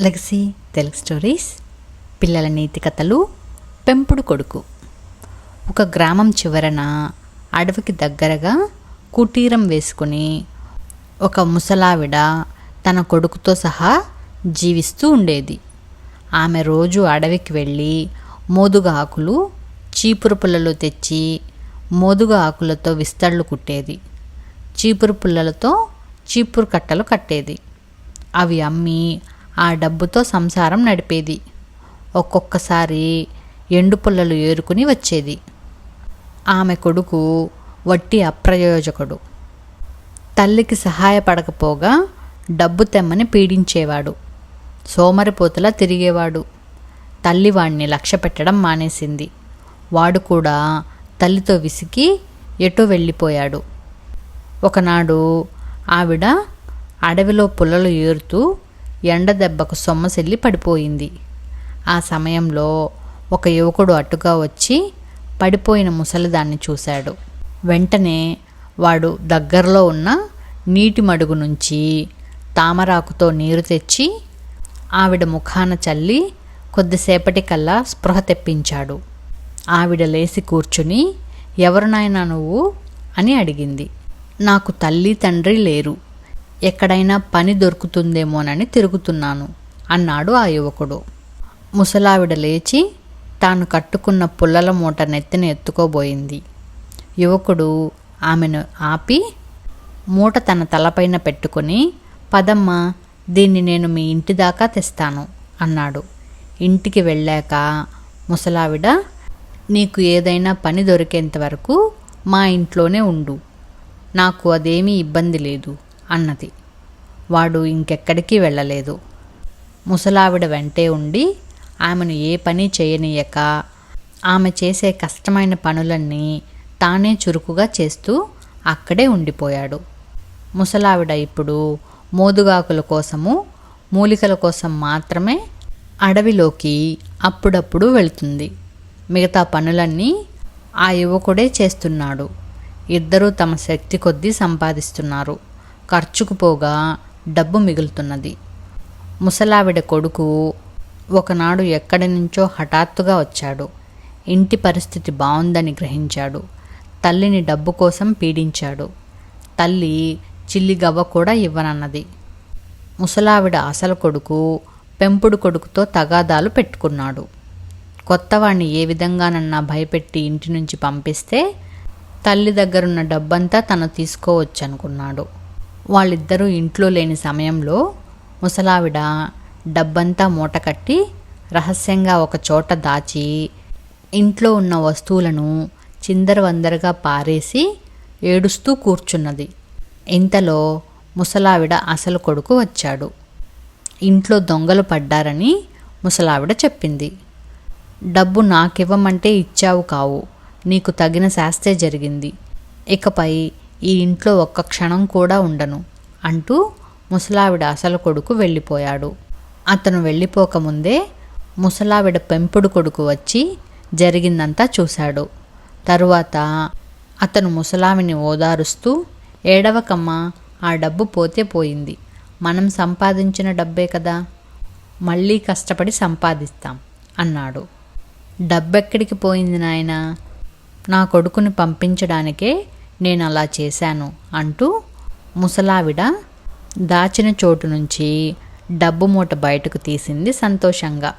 Legacy Telugu stories పిల్లల నీతి కథలు పెంపుడు కొడుకు. ఒక గ్రామం చివరన అడవికి దగ్గరగా కుటీరం వేసుకుని ఒక ముసలావిడ తన కొడుకుతో సహా జీవిస్తూ ఉండేది. ఆమె రోజు అడవికి వెళ్ళి మోదుగ ఆకులు చీపురు పుల్లలు తెచ్చి మోదుగ ఆకులతో విస్తళ్ళు కుట్టేది. చీపురు పుల్లలతో చీపురు కట్టలు కట్టేది. అవి అమ్మి ఆ డబ్బుతో సంసారం నడిపేది. ఒక్కొక్కసారి ఎండు పుల్లలు ఏరుకుని వచ్చేది. ఆమె కొడుకు వట్టి అప్రయోజకుడు. తల్లికి సహాయపడకపోగా డబ్బు తెమ్మని పీడించేవాడు. సోమరిపోతలా తిరిగేవాడు. తల్లి వాణ్ణి లక్ష్య పెట్టడం మానేసింది. వాడు కూడా తల్లితో విసిగి ఎటో వెళ్ళిపోయాడు. ఒకనాడు ఆవిడ అడవిలో పుల్లలు ఏరుతూ ఎండ దెబ్బకు సొమ్మసిల్లి పడిపోయింది. ఆ సమయంలో ఒక యువకుడు అటుగా వచ్చి పడిపోయిన ముసలిదాన్ని చూశాడు. వెంటనే వాడు దగ్గరలో ఉన్న నీటి మడుగు నుంచి తామరాకుతో నీరు తెచ్చి ఆవిడ ముఖాన చల్లి కొద్దిసేపటికల్లా స్పృహ తెప్పించాడు. ఆవిడ లేచి కూర్చుని ఎవరు నాయనా నువ్వు? అని అడిగింది. నాకు తల్లి తండ్రి లేరు. ఎక్కడైనా పని దొరుకుతుందేమోనని తిరుగుతున్నాను అన్నాడు ఆ యువకుడు. ముసలావిడ లేచి తాను కట్టుకున్న పుల్లల మూట నెత్తిన ఎత్తుకోబోయింది. యువకుడు ఆమెను ఆపి మూట తన తలపైన పెట్టుకుని పదమ్మ దీన్ని నేను మీ ఇంటి దాకా తెస్తాను అన్నాడు. ఇంటికి వెళ్ళాక ముసలావిడ నీకు ఏదైనా పని దొరికేంత వరకు మా ఇంట్లోనే ఉండు నాకు అదేమీ ఇబ్బంది లేదు అన్నది. వాడు ఇంకెక్కడికి వెళ్ళలేదు. ముసలావిడ వెంటే ఉండి ఆమెను ఏ పని చేయనీయక ఆమె చేసే కష్టమైన పనులన్నీ తానే చురుకుగా చేస్తూ అక్కడే ఉండిపోయాడు. ముసలావిడ ఇప్పుడు మోదుగాకుల కోసము మూలికల కోసం మాత్రమే అడవిలోకి అప్పుడప్పుడు వెళుతుంది. మిగతా పనులన్నీ ఆ యువకుడే చేస్తున్నాడు. ఇద్దరూ తమ శక్తి కొద్దీ సంపాదిస్తున్నారు. ఖర్చుకు పోగా డబ్బు మిగులుతున్నది. ముసలావిడ కొడుకు ఒకనాడు ఎక్కడి నుంచో హఠాత్తుగా వచ్చాడు. ఇంటి పరిస్థితి బాగుందని గ్రహించాడు. తల్లిని డబ్బు కోసం పీడించాడు. తల్లి చిల్లి గవ్వ కూడా ఇవ్వనన్నది. ముసలావిడ అసలు కొడుకు పెంపుడు కొడుకుతో తగాదాలు పెట్టుకున్నాడు. కొత్తవాణ్ణి ఏ విధంగానన్నా భయపెట్టి ఇంటి నుంచి పంపిస్తే తల్లి దగ్గరున్న డబ్బంతా తను తీసుకోవచ్చు అనుకున్నాడు వాళ్ళిద్దరూ ఇంట్లో లేని సమయంలో ముసలావిడ డబ్బంతా మూట కట్టి రహస్యంగా ఒక చోట దాచి ఇంట్లో ఉన్న వస్తువులను చిందరవందరగా పారేసి ఏడుస్తూ కూర్చున్నది. ఇంతలో ముసలావిడ అసలు కొడుకు వచ్చాడు. ఇంట్లో దొంగలు పడ్డారని ముసలావిడ చెప్పింది. డబ్బు నాకివ్వమంటే ఇచ్చావు కావు. నీకు తగిన శాస్తే జరిగింది. ఇకపై ఈ ఇంట్లో ఒక్క క్షణం కూడా ఉండను అంటూ ముసలావిడ అసలు కొడుకు వెళ్ళిపోయాడు. అతను వెళ్ళిపోకముందే ముసలావిడ పెంపుడు కొడుకు వచ్చి జరిగిందంతా చూశాడు. తరువాత అతను ముసలావిని ఓదారుస్తూ ఏడవకమ్మా ఆ డబ్బు పోతే పోయింది. మనం సంపాదించిన డబ్బే కదా. మళ్ళీ కష్టపడి సంపాదిస్తాం అన్నాడు. డబ్బెక్కడికి పోయింది నాయన? నా కొడుకుని పంపించడానికే నేను అలా చేశాను అంటూ ముసలావిడ దాచిన చోటు నుంచి డబ్బు మూట బయటకు తీసింది సంతోషంగా.